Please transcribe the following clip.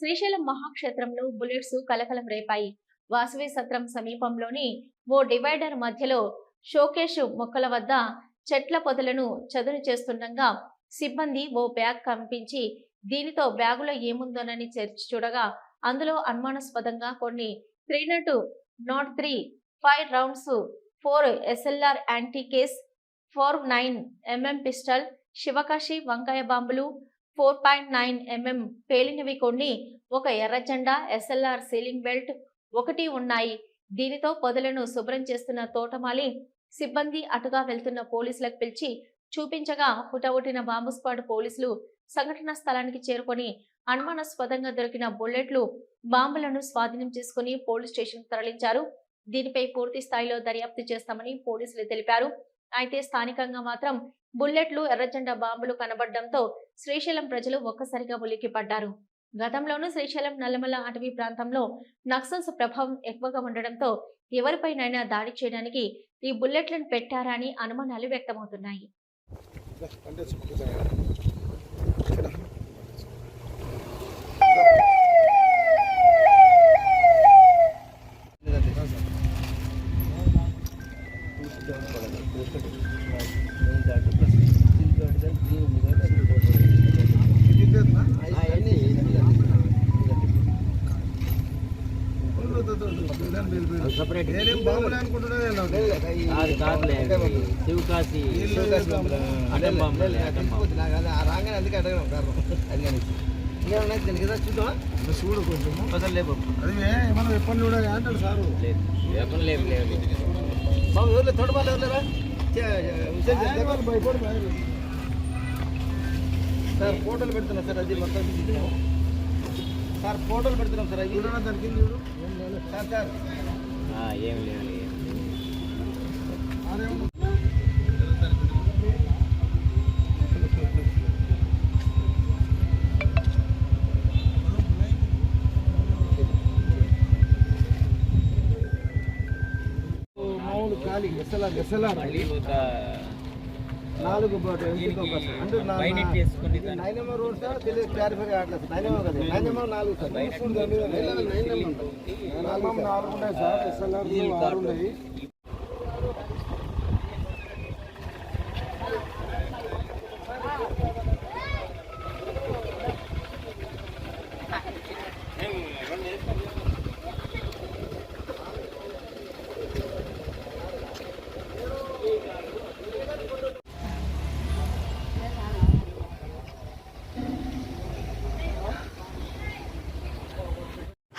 Srisailam మహాక్షేత్రంలో bullets కలకలం రేపాయి. వాసవి సత్రం సమీపంలోని ఓ డివైడర్ మధ్యలో షోకేష్ మొక్కల వద్ద చెట్ల పొదలను చదును చేస్తుండగా సిబ్బంది ఓ బ్యాగ్ కనిపించి దీనితో బ్యాగులో ఏముందోనని తెరిచి చూడగా అందులో అనుమానాస్పదంగా కొన్ని three not not three five rounds four SLR empty case four nine MM pistol Sivakasi వంకాయ బాంబులు ఫోర్ పాయింట్ నైన్ ఎంఎం పేలినవి కొన్ని. ఒక ఎర్రజెండా ఎస్ఎల్ఆర్ సీలింగ్ బెల్ట్ ఒకటి ఉన్నాయి. దీనితో పొదలను శుభ్రం చేస్తున్న తోటమాలి సిబ్బంది అటుగా వెళ్తున్న పోలీసులకు పిలిచి చూపించగా హుటవుటిన బాంబు స్క్వాడ్ పోలీసులు సంఘటనా స్థలానికి చేరుకొని అనుమానాస్పదంగా దొరికిన బుల్లెట్లు బాంబులను స్వాధీనం చేసుకుని పోలీస్ స్టేషన్ తరలించారు. దీనిపై పూర్తి స్థాయిలో దర్యాప్తు చేస్తామని పోలీసులు తెలిపారు. అయితే స్థానికంగా మాత్రం బుల్లెట్లు ఎర్రజెండా బాంబులు కనబడడంతో శ్రీశైలం ప్రజలు ఒక్కసారిగా ఉలిక్కిపడ్డారు గతంలోనూ శ్రీశైలం నల్లమల అటవీ ప్రాంతంలో నక్సల్స్ ప్రభావం ఎక్కువగా ఉండడంతో ఎవరిపైనైనా దాడి చేయడానికి ఈ బుల్లెట్లను పెట్టారా అని అనుమానాలు వ్యక్తమవుతున్నాయి. అంటే నాకు. ఆరు కార్లే అవి. శివకాశి వీళ్ళు అడ్డం బాంబులే అడ్డం బాంబులు. ఇంకా చూడు కొంచెము. అసలు లేవు అది ఏ, మనం ఎప్పటి చూడ అంటాడు సారు లేదు లేకుండా లేవు లేవు లేవు. వాళ్ళు భయపడి భయం. సార్ ఫోటోలు పెడుతున్నాం సార్ అది మొత్తం సార్ ఫోటోలు పెడుతున్నాం సార్ అవి చూడనా దాని కింద చూడు సార్ సార్ ఆ, ఏం లేవు ఏం లేవు. ఆరేమో. మామూలు ఖాళీ ఎస్ఎల్ఆర్ ఎస్ఎల్ఆర్ మళ్ళీ ఒక నాలుగు బోట్ ఇంటికి ఒక సార్. అంటే నా- బయట నా- చేసుకుని ఇది నైన్ ఎంఎం రోడ్ సార్ తెలియదు క్లారిఫై కావట్లేదు సార్. నైన్ ఎంఎం కదా నైన్ ఎంఎం నాలుగు సార్. నాలుగు ఉన్నాయి సార్. ఎస్ఎల్ఆర్ ఆరు ఉన్నాయి.